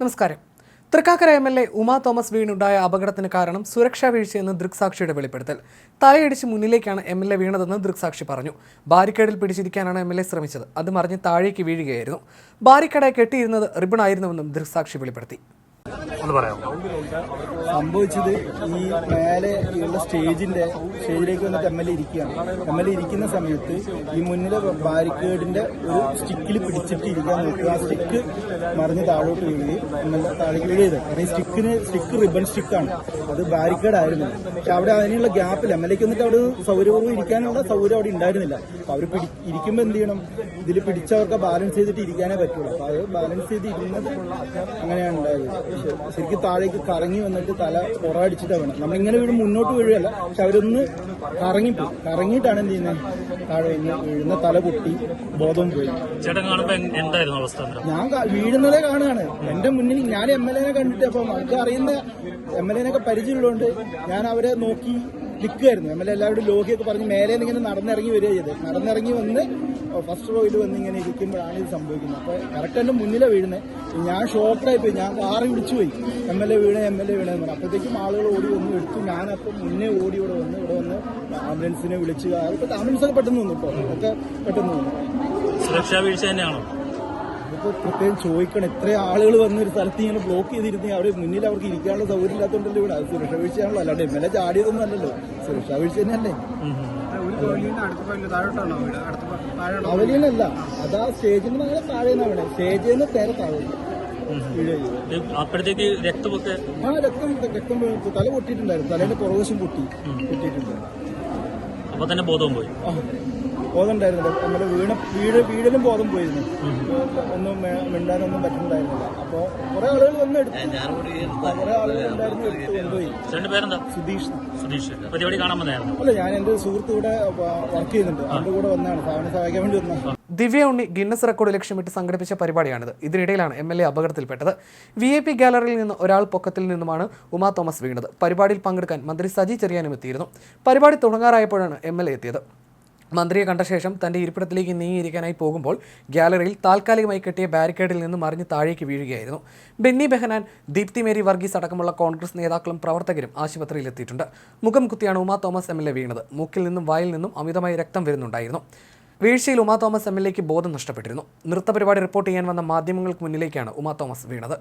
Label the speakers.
Speaker 1: നമസ്കാരം. Thrikkakara M L A Uma Thomas വീണുണ്ടായ അപകടത്തിന് കാരണം സുരക്ഷാ വീഴ്ചയെന്ന് ദൃക്സാക്ഷിയുടെ വെളിപ്പെടുത്തൽ. തലയിടിച്ച് മുന്നിലേക്കാണ് എം എൽ എ വീണതെന്ന് ദൃക്സാക്ഷി പറഞ്ഞു. ബാരിക്കേഡിൽ പിടിച്ചിരിക്കാനാണ് എം എൽ എ ശ്രമിച്ചത്. അത് മറിഞ്ഞ് താഴേക്ക് വീഴുകയായിരുന്നു. ബാരിക്കേഡായി കെട്ടിയിരുന്നത് റിബൺ ആയിരുന്നുവെന്നും ദൃക്സാക്ഷി വെളിപ്പെടുത്തി.
Speaker 2: ഒന്ന് പറയാമോ?
Speaker 3: സംഭവിച്ചത് ഈ മേലെ ഉള്ള സ്റ്റേജിന്റെ സ്റ്റേജിലേക്ക് വന്നിട്ട് എം എൽ എ ഇരിക്കുകയാണ്. എം എൽ എ ഇരിക്കുന്ന സമയത്ത് ഈ മുന്നിലെ ബാരിക്കേഡിന്റെ ഒരു സ്റ്റിക്കിൽ പിടിച്ചിട്ട് ഇരിക്കാൻ നോക്കുക. ആ സ്റ്റിക്ക് മറിഞ്ഞ് താഴോട്ട് വീഴുകയും എം എൽ എ താഴേക്ക് വീഴുകയത് കാരണം ഈ സ്റ്റിക്കിന് സ്റ്റിക്ക് റിബൺ സ്റ്റിക്കാണ്. അത് ബാരിക്കേഡ് ആയിരുന്നു പക്ഷെ അവിടെ അതിനുള്ള ഗ്യാപ്പിൽ എം എൽ എക്ക് വന്നിട്ട് അവിടെ സൗകര്യപൂർവം ഇരിക്കാനുള്ള സൗകര്യം അവിടെ ഉണ്ടായിരുന്നില്ല. അപ്പൊ അവർ ഇരിക്കുമ്പോൾ എന്ത് ചെയ്യണം? ഇതിൽ പിടിച്ചവർക്ക് ബാലൻസ് ചെയ്തിട്ട് ഇരിക്കാനേ പറ്റുള്ളൂ. അപ്പൊ അത് ബാലൻസ് ചെയ്ത് ഇരുന്നത് അങ്ങനെയാണ് ഉണ്ടായത്. ശരിക്കും താഴേക്ക് കറങ്ങി വന്നിട്ട് തല പുറടിച്ചിട്ടാണ് വേണം നമ്മളിങ്ങനെ വീഴും മുന്നോട്ട് വീഴുകയല്ല പക്ഷെ അവരൊന്ന് കറങ്ങിപ്പോയി കറങ്ങിയിട്ടാണ് എന്ത് ചെയ്യുന്നത് താഴെ വന്ന് വീഴുന്ന തല പൊട്ടി ബോധം പോയി.
Speaker 2: ചേട്ടൻ എന്തായിരുന്നു അവസ്ഥ?
Speaker 3: ഞാൻ വീഴുന്നതേ കാണുകയാണ്. എന്റെ മുന്നിൽ ഞാൻ എം എൽ എനെ കണ്ടിട്ട് അപ്പൊ നമുക്ക് അറിയുന്ന എം എൽ എനൊക്കെ പരിചയമുള്ളതുകൊണ്ട് ഞാൻ അവരെ നോക്കി നിൽക്കുമായിരുന്നു എം എൽ എ എല്ലാവരും ലോഹിയൊക്കെ പറഞ്ഞ് മേലെ നിന്ന് ഇങ്ങനെ നടന്നിറങ്ങി വരിക ചെയ്ത്. നടന്നിറങ്ങി വന്ന് ഫസ്റ്റ് റോയിൽ വന്ന് ഇങ്ങനെ ഇരിക്കുമ്പോഴാണ് ഇത് സംഭവിക്കുന്നത്. അപ്പൊ കറക്റ്റ് എന്റെ മുന്നിലെ വീഴുന്നത് ഞാൻ ഷോക്കായി പോയി. ഞാൻ കാറി വിളിച്ചു പോയി. എം എൽ എ വീണ എം എൽ എ വീണെന്ന് പറഞ്ഞു. അപ്പോഴത്തേക്കും ആളുകൾ ഓടി വന്ന് എടുത്തു. ഞാനപ്പം മുന്നേ ഓടി ഇവിടെ വന്ന് ഇവിടെ വന്ന് ആംബുലൻസിനെ വിളിച്ച് ആംബുലൻസ് ഒക്കെ പെട്ടെന്ന് വന്നു കേട്ടോ ഒക്കെ പെട്ടെന്ന് വന്നു.
Speaker 2: സുരക്ഷാ വീഴ്ച തന്നെയാണോ?
Speaker 3: ഇപ്പോൾ പ്രത്യേകം ചോദിക്കണം. ഇത്രയും ആളുകൾ വന്ന ഒരു സ്ഥലത്ത് ഇങ്ങനെ ബ്ലോക്ക് ചെയ്തിരുന്നെങ്കിൽ അവർ മുന്നിൽ അവർക്ക് ഇരിക്കാനുള്ള സൗകര്യം ഇല്ലാത്തതുകൊണ്ടല്ലോ ഇവിടെ? അത് സുരക്ഷാ വീഴ്ചയാണല്ലോ. അല്ലാണ്ട് എം എൽ എ ചാടിയതൊന്നും അല്ലല്ലോ. സുരക്ഷാ വീഴ്ച തന്നെയല്ലേ? അവലിയനല്ല. അതാ സ്റ്റേജിന് നല്ല താഴെയാണ് അവിടെ. സ്റ്റേജിൽ നിന്ന് നേരെ താഴെ
Speaker 2: അപ്പോഴത്തേക്ക് രക്തമൊക്കെ
Speaker 3: ആ രക്തം രക്തം വീണു. തല പൊട്ടിയിട്ടുണ്ടായിരുന്നു. തലേന്റെ പുറകുവശം പൊട്ടി. പൊട്ടിയിട്ടുണ്ടായിരുന്നു.
Speaker 2: അപ്പൊ തന്നെ ബോധവും പോയി.
Speaker 3: ആ, ബോധം നമ്മുടെ വീണ വീട് വീടിലും ബോധം പോയിരുന്നു. ഒന്നും മിണ്ടാനൊന്നും പറ്റുന്നുണ്ടായിരുന്നില്ല. അപ്പൊ കുറെ ആളുകൾ വന്ന് എടുത്തു. കുറെ ആളുകൾ ഉണ്ടായിരുന്നു എടുത്ത് കൊണ്ടുപോയി.
Speaker 2: ചേട്ടന്റെ പേരെന്താ?
Speaker 3: സുധീഷ്.
Speaker 2: സുധീഷ്. പരിപാടി കാണാൻ വന്നായിരുന്നു?
Speaker 3: അല്ല ഞാൻ എന്റെ സുഹൃത്ത് ഇവിടെ വർക്ക് ചെയ്യുന്നുണ്ട്. അവന്റെ കൂടെ വന്നാണ് അവനെ സഹായിക്കാൻ വേണ്ടി വന്ന
Speaker 1: ദിവ്യ ഉണ്ണി ഗിന്നസ് റെക്കോർഡ് ലക്ഷ്യമിട്ട് സംഘടിപ്പിച്ച പരിപാടിയാണിത്. ഇതിനിടയിലാണ് എം എൽ എ അപകടത്തിൽപ്പെട്ടത്. വി ഐ പി ഗാലറിയിൽ നിന്ന് ഒരാൾ പൊക്കത്തിൽ നിന്നുമാണ് ഉമാ തോമസ് വീണത്. പരിപാടിയിൽ പങ്കെടുക്കാൻ മന്ത്രി സജി ചെറിയാനും എത്തിയിരുന്നു. പരിപാടി തുടങ്ങാറായപ്പോഴാണ് എം എൽ എ എത്തിയത്. മന്ത്രിയെ കണ്ട ശേഷം തന്റെ ഇരിപ്പിടത്തിലേക്ക് നീങ്ങിയിരിക്കാനായി പോകുമ്പോൾ ഗ്യാലറിയിൽ താൽക്കാലികമായി കെട്ടിയ ബാരിക്കേഡിൽ നിന്ന് മറിഞ്ഞ് താഴേക്ക് വീഴുകയായിരുന്നു. ബെന്നി ബെഹനാൻ ദീപ്തി മേരി വർഗീസ് അടക്കമുള്ള കോൺഗ്രസ് നേതാക്കളും പ്രവർത്തകരും ആശുപത്രിയിൽ എത്തിയിട്ടുണ്ട്. മുഖം കുത്തിയാണ് ഉമാ തോമസ് എം എൽ വീണത്. മൂക്കിൽ നിന്നും വായിൽ നിന്നും അമിതമായി രക്തം വരുന്നുണ്ടായിരുന്നു. വീഴ്ചയിൽ ഉമാ തോമസ് എം എൽ എക്ക് ബോധം നഷ്ടപ്പെട്ടിരുന്നു. നൃത്തപരിപാടി റിപ്പോർട്ട് ചെയ്യാൻ വന്ന മാധ്യമങ്ങൾക്ക് മുന്നിലേക്കാണ് ഉമാ തോമസ് വീണത്.